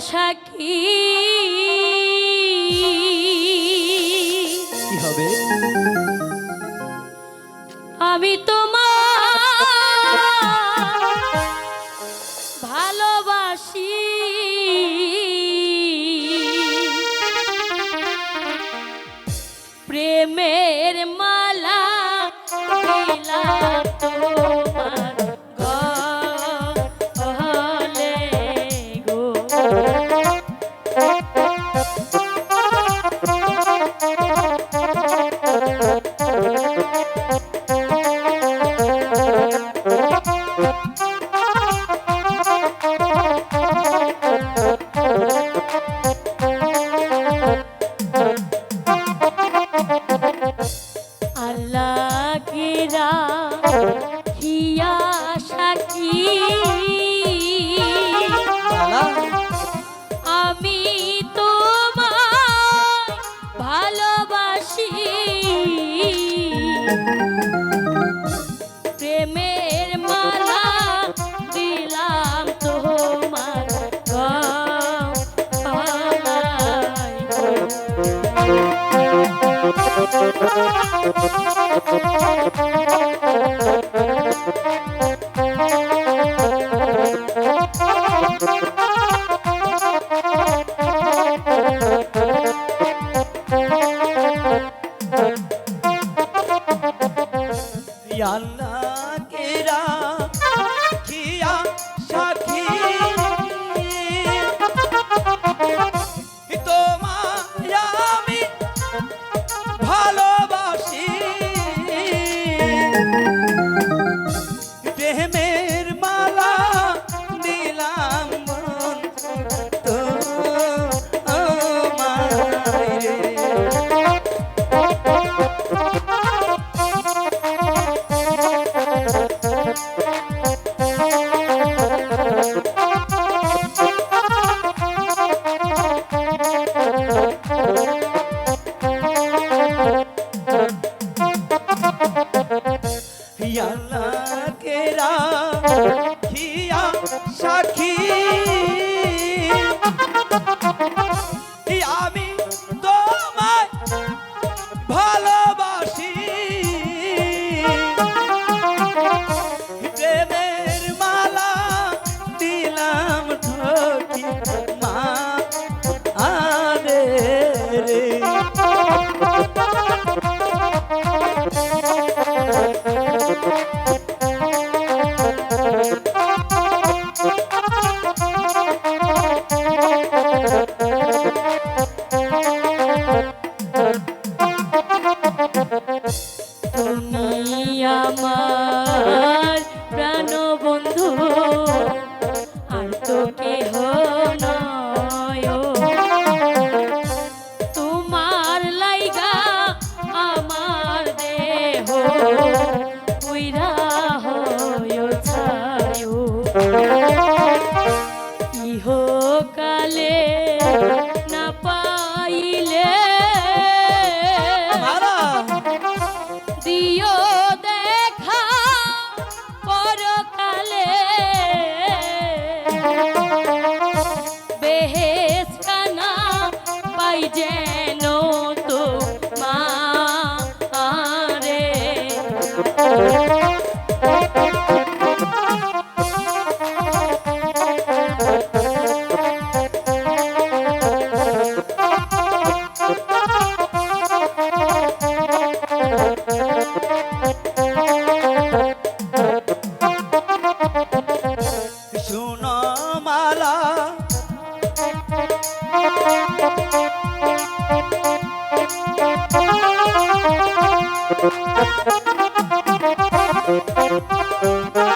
সাক্ষী কি? হবে? আমি তোমার ভালোবাসি। প্রেমের মালা তোমার। কিরা হিয়া সাকি। আমি তোমায় ভালোবাসি। আল্লাহ কেরা আল্লাহ কেরা খিয়া সাক্ষী। তুমি আমার প্রাণ বন্ধু আর তো কেহ নয় তোমার লাইগা আমার দেহ, উইরা হয় ছায় ইহকালে না শুনো মালা আমি